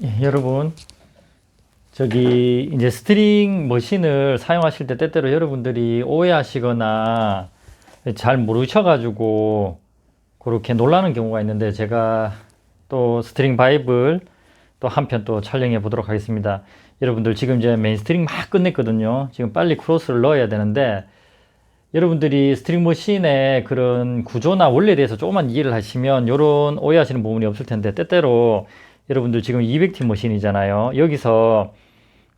예, 여러분 저기 이제 스트링 머신을 사용하실 때 때때로 여러분들이 오해하시거나 잘 모르셔 가지고 그렇게 놀라는 경우가 있는데 제가 또 스트링 바이블 또 한편 또 촬영해 보도록 하겠습니다. 여러분들 지금 이제 메인 스트링 막 끝냈거든요. 지금 빨리 크로스를 넣어야 되는데 여러분들이 스트링 머신의 그런 구조나 원리에 대해서 조금만 이해를 하시면 이런 오해하시는 부분이 없을 텐데 때때로 여러분들 지금 200팀 머신이잖아요. 여기서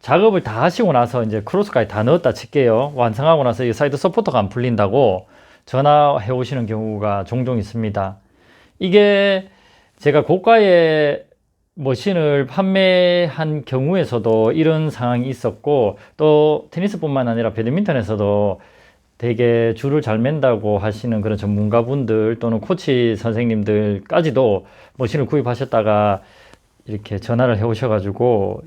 작업을 다 하시고 나서 이제 크로스까지 다 넣었다 칠게요. 완성하고 나서 이 사이드 서포터가 안 풀린다고 전화해 오시는 경우가 종종 있습니다. 이게 제가 고가의 머신을 판매한 경우에서도 이런 상황이 있었고 또 테니스뿐만 아니라 배드민턴에서도 되게 줄을 잘 맨다고 하시는 그런 전문가분들 또는 코치 선생님들까지도 머신을 구입하셨다가 이렇게 전화를 해 오셔가지고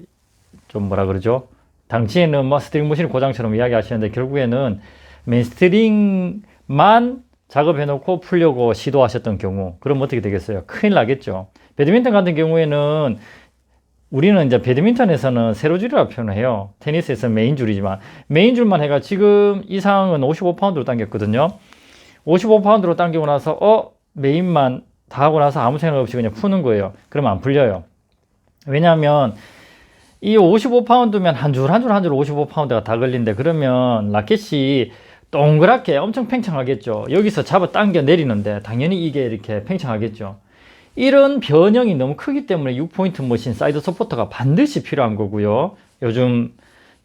좀 뭐라 그러죠? 당시에는 뭐 스트링 머신 고장처럼 이야기하시는데 결국에는 맨 스트링만 작업해 놓고 풀려고 시도하셨던 경우 그럼 어떻게 되겠어요? 큰일 나겠죠. 배드민턴 같은 경우에는 우리는 이제 배드민턴에서는 세로 줄이라 표현을 해요. 테니스에서 메인 줄이지만 메인 줄만 해가 지금 이 상황은 55파운드로 당겼거든요. 55파운드로 당기고 나서 어 메인만 다 하고 나서 아무 생각 없이 그냥 푸는 거예요. 그러면 안 풀려요. 왜냐하면 이 55파운드면 한 줄 한 줄 한 줄 55파운드가 다 걸린데 그러면 라켓이 동그랗게 엄청 팽창하겠죠. 여기서 잡아 당겨 내리는데 당연히 이게 이렇게 팽창하겠죠. 이런 변형이 너무 크기 때문에 6포인트 머신 사이드 서포터가 반드시 필요한 거고요. 요즘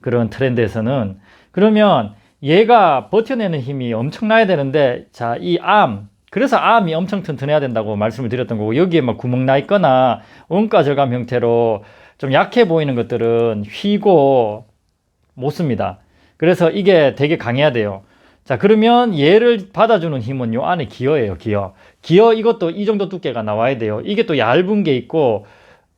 그런 트렌드에서는. 그러면 얘가 버텨내는 힘이 엄청나야 되는데, 자, 이 암. 그래서 암이 엄청 튼튼해야 된다고 말씀을 드렸던 거고, 여기에 막 구멍 나 있거나, 원가 절감 형태로 좀 약해 보이는 것들은 휘고 못 씁니다. 그래서 이게 되게 강해야 돼요. 자, 그러면 얘를 받아주는 힘은 요 안에 기어예요, 기어. 기어 이것도 이 정도 두께가 나와야 돼요. 이게 또 얇은 게 있고,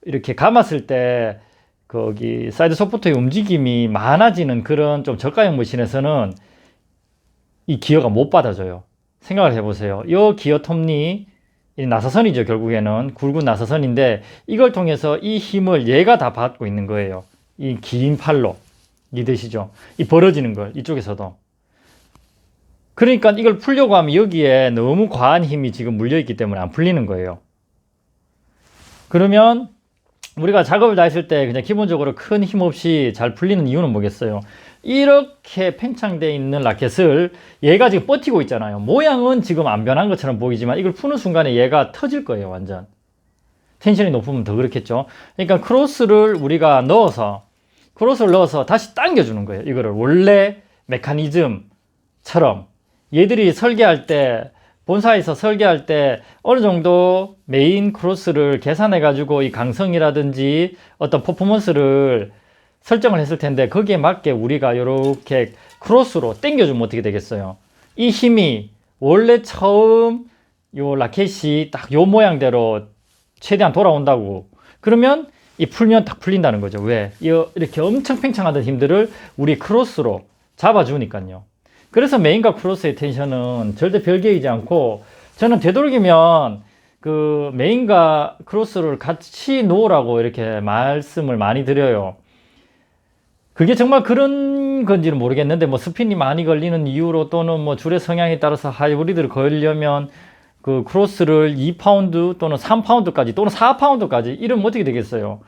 이렇게 감았을 때, 거기, 사이드 소프트의 움직임이 많아지는 그런 좀 저가형 머신에서는 이 기어가 못 받아줘요. 생각을 해보세요. 요 기어 톱니, 이 나사선이죠, 결국에는. 굵은 나사선인데, 이걸 통해서 이 힘을 얘가 다 받고 있는 거예요. 이 긴 팔로. 믿으시죠? 이 벌어지는 걸, 이쪽에서도. 그러니까 이걸 풀려고 하면 여기에 너무 과한 힘이 지금 물려있기 때문에 안 풀리는 거예요. 그러면 우리가 작업을 다 했을 때 그냥 기본적으로 큰 힘 없이 잘 풀리는 이유는 뭐겠어요? 이렇게 팽창되어 있는 라켓을 얘가 지금 버티고 있잖아요. 모양은 지금 안 변한 것처럼 보이지만 이걸 푸는 순간에 얘가 터질 거예요, 완전. 텐션이 높으면 더 그렇겠죠. 그러니까 크로스를 우리가 넣어서 크로스를 넣어서 다시 당겨주는 거예요. 이거를 원래 메커니즘처럼 얘들이 설계할 때 본사에서 설계할 때 어느 정도 메인 크로스를 계산해 가지고 이 강성이라든지 어떤 퍼포먼스를 설정을 했을 텐데 거기에 맞게 우리가 이렇게 크로스로 당겨주면 어떻게 되겠어요? 이 힘이 원래 처음 요 라켓이 딱 요 모양대로 최대한 돌아온다고 그러면 이 풀면 딱 풀린다는 거죠. 왜? 이렇게 엄청 팽창하던 힘들을 우리 크로스로 잡아주니까요. 그래서 메인과 크로스의 텐션은 절대 별개이지 않고 저는 되도록이면 그 메인과 크로스를 같이 놓으라고 이렇게 말씀을 많이 드려요. 그게 정말 그런 건지는 모르겠는데 뭐 스핀이 많이 걸리는 이유로 또는 뭐 줄의 성향에 따라서 하이브리드를 걸려면 그 크로스를 2파운드 또는 3파운드까지 또는 4파운드까지 이러면 어떻게 되겠어요?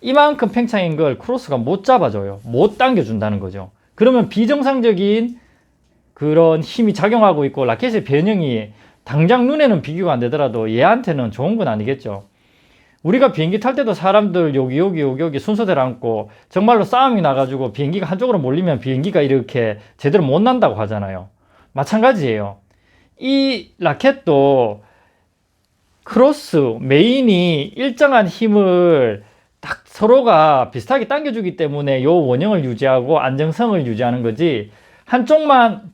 이만큼 팽창인 걸 크로스가 못 잡아줘요. 못 당겨준다는 거죠. 그러면 비정상적인 그런 힘이 작용하고 있고 라켓의 변형이 당장 눈에는 비교가 안 되더라도 얘한테는 좋은 건 아니겠죠. 우리가 비행기 탈 때도 사람들 여기 여기 여기 여기 순서대로 앉고 정말로 싸움이 나가지고 비행기가 한쪽으로 몰리면 비행기가 이렇게 제대로 못 난다고 하잖아요. 마찬가지예요. 이 라켓도 크로스 메인이 일정한 힘을 딱 서로가 비슷하게 당겨주기 때문에 요 원형을 유지하고 안정성을 유지하는 거지 한쪽만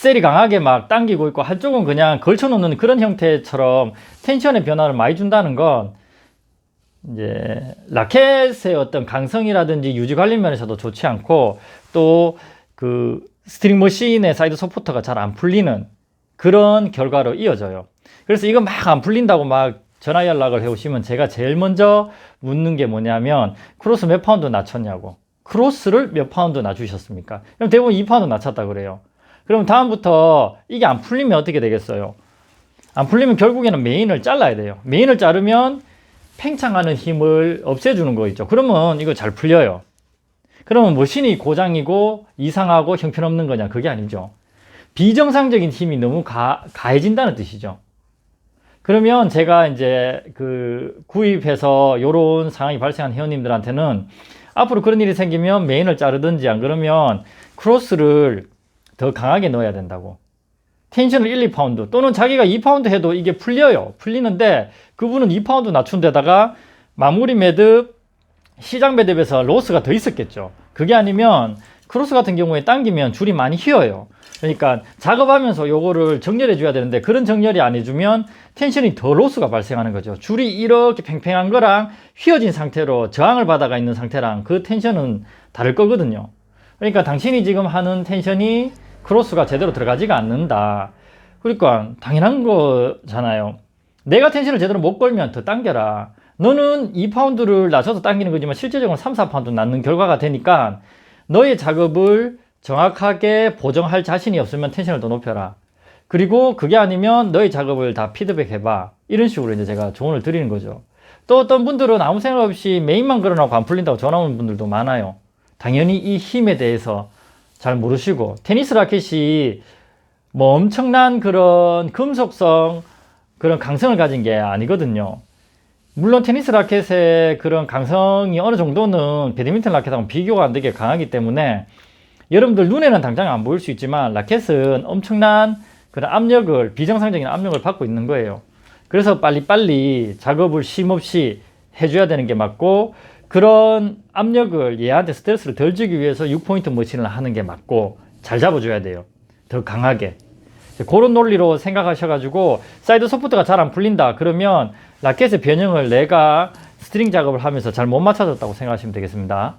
셀이 강하게 막 당기고 있고 한쪽은 그냥 걸쳐놓는 그런 형태처럼 텐션의 변화를 많이 준다는 건 이제 라켓의 어떤 강성이라든지 유지 관리 면에서도 좋지 않고 또 그 스트링 머신의 사이드 서포터가 잘 안 풀리는 그런 결과로 이어져요. 그래서 이거 막 안 풀린다고 막 전화 연락을 해오시면 제가 제일 먼저 묻는 게 뭐냐면 크로스 몇 파운드 낮췄냐고. 크로스를 몇 파운드 낮추셨습니까? 그럼 대부분 2파운드 낮췄다 그래요. 그럼 다음부터 이게 안 풀리면 어떻게 되겠어요? 안 풀리면 결국에는 메인을 잘라야 돼요. 메인을 자르면 팽창하는 힘을 없애주는 거 있죠. 그러면 이거 잘 풀려요. 그러면 머신이 고장이고 이상하고 형편없는 거냐? 그게 아니죠. 비정상적인 힘이 너무 가, 가해진다는 뜻이죠. 그러면 제가 이제 그 구입해서 요런 상황이 발생한 회원님들한테는 앞으로 그런 일이 생기면 메인을 자르든지 안 그러면 크로스를 더 강하게 넣어야 된다고. 텐션을 1, 2파운드 또는 자기가 2파운드 해도 이게 풀려요. 풀리는데 그분은 2파운드 낮춘 데다가 마무리 매듭, 시장 매듭에서 로스가 더 있었겠죠. 그게 아니면 크로스 같은 경우에 당기면 줄이 많이 휘어요. 그러니까 작업하면서 요거를 정렬해 줘야 되는데 그런 정렬이 안 해주면 텐션이 더 로스가 발생하는 거죠. 줄이 이렇게 팽팽한 거랑 휘어진 상태로 저항을 받아가 있는 상태랑 그 텐션은 다를 거거든요. 그러니까 당신이 지금 하는 텐션이 크로스가 제대로 들어가지가 않는다. 그러니까 당연한 거잖아요. 내가 텐션을 제대로 못 걸면 더 당겨라. 너는 2파운드를 낮춰서 당기는 거지만 실제적으로 3, 4파운드 낳는 결과가 되니까 너의 작업을 정확하게 보정할 자신이 없으면 텐션을 더 높여라. 그리고 그게 아니면 너의 작업을 다 피드백 해봐. 이런 식으로 이제 제가 조언을 드리는 거죠. 또 어떤 분들은 아무 생각 없이 메인만 걸어놓고 안 풀린다고 전화 오는 분들도 많아요. 당연히 이 힘에 대해서 잘 모르시고 테니스 라켓이 뭐 엄청난 그런 금속성 그런 강성을 가진 게 아니거든요. 물론 테니스 라켓의 그런 강성이 어느 정도는 배드민턴 라켓하고 비교가 안 되게 강하기 때문에 여러분들 눈에는 당장 안 보일 수 있지만 라켓은 엄청난 그런 압력을 비정상적인 압력을 받고 있는 거예요. 그래서 빨리빨리 작업을 쉼없이 해줘야 되는 게 맞고 그런 압력을 얘한테 스트레스를 덜 주기 위해서 6포인트 머신을 하는 게 맞고 잘 잡아줘야 돼요. 더 강하게. 그런 논리로 생각하셔가지고 사이드 소프트가 잘 안 풀린다 그러면 라켓의 변형을 내가 스트링 작업을 하면서 잘 못 맞춰줬다고 생각하시면 되겠습니다.